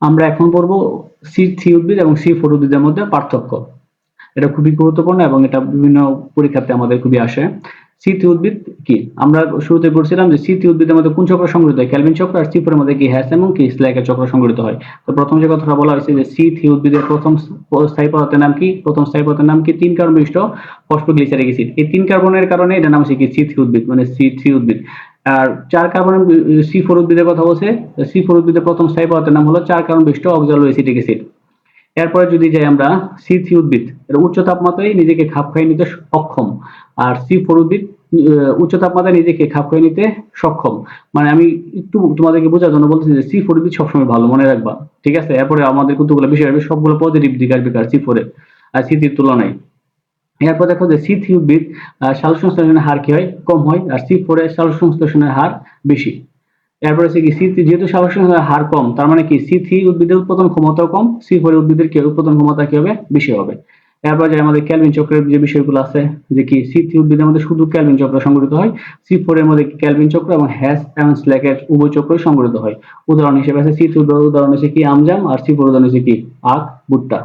আমরা এখন পড়ব সি থ্রি উদ্ভিদ এবং সি ফোর উদ্ভিদের মধ্যে পার্থক্য। এটা খুবই গুরুত্বপূর্ণ এবং এটা বিভিন্ন পরীক্ষাতে আমাদের খুবই আসে। সি থ্রি উদ্ভিদ কি? আমরা শুরুতে পড়ছিলাম যে সি থ্রি উদ্ভিদের মধ্যে কোন চক্র সংগঠিত হয়? ক্যালভিন চক্র আর সি ফোর এর মধ্যে কি হ্যাস এবং কি স্ল্যাকের চক্র সংগঠিত হয়? তো প্রথম যে কথাটা বলা হয়েছে যে সি থ্রি উদ্ভিদের প্রথম স্থায়ী পদার্থের নাম কি? প্রথম স্থায়ী পদার্থের নাম কি? তিন কার্বন বিশিষ্ট ফসফোগ্লিসারিক অ্যাসিড এই তিন কার্বনের কারণে এটার নাম হচ্ছে কি? সি থ্রি উদ্ভিদ মানে সি থ্রি উদ্ভিদ। আর চার কার্বন সি ফোর উদ্ভিদের কথা বলছে। সি ফোর উদ্ভিদের প্রথম স্থায়ী পদার্থের নাম হলো চার কার্বন বিশিষ্ট অক্সালো অ্যাসিটিক অ্যাসিড এরপরে যদি যাই আমরা সি থ্রি উদ্ভিদ উচ্চ তাপমাত্রায় নিজেকে খাপ খাইয়ে নিতে অক্ষম আর সি ফোর উদ্ভিদ উচ্চ তাপমাত্রায় নিজেকে খাপ খাইয়ে নিতে সক্ষম। মানে আমি একটু তোমাদেরকে বোঝার জন্য বলতেছি যে সি ফোর উদ্ভিদ সবসময় ভালো, মনে রাখবা। ঠিক আছে? এরপরে আমাদের কতগুলো বিষয় সবগুলো পজিটিভ দিক আসবে কার সি ফোরে আর সি থ্রির তুলনায়। এরপর দেখো যে সি থ্রি উদ্ভিদ সালোক সংশ্লেষণের হার কি হয়? কম হয়। আর সি ফোরে সালোক সংশ্লেষণের হার বেশি। এরপর হচ্ছে কি সি যেহেতু সংশ্লেষণের হার কম, তার মানে কি সি থ্রি উদ্ভিদের উৎপাদন ক্ষমতাও কম সি ফোর উদ্ভিদের কি, উৎপাদন ক্ষমতা কি হবে? বেশি হবে। এরপর যে আমাদের ক্যালভিন চক্রের যে বিষয়গুলো আছে, যে কি সি থ্রি উদ্ভিদের মধ্যে শুধু ক্যালভিন চক্র সংগঠিত হয় সি ফোর এর মধ্যে ক্যালভিন চক্র এবং হ্যাস এবং স্ল্যাকের উভয় চক্র সংগঠিত হয়। উদাহরণ হিসেবে আছে সি থ্রি উদাহরণ হচ্ছে কি, আমজাম, আর সি ফোর উদাহরণ হচ্ছে কি, আখ, ভুট্টা।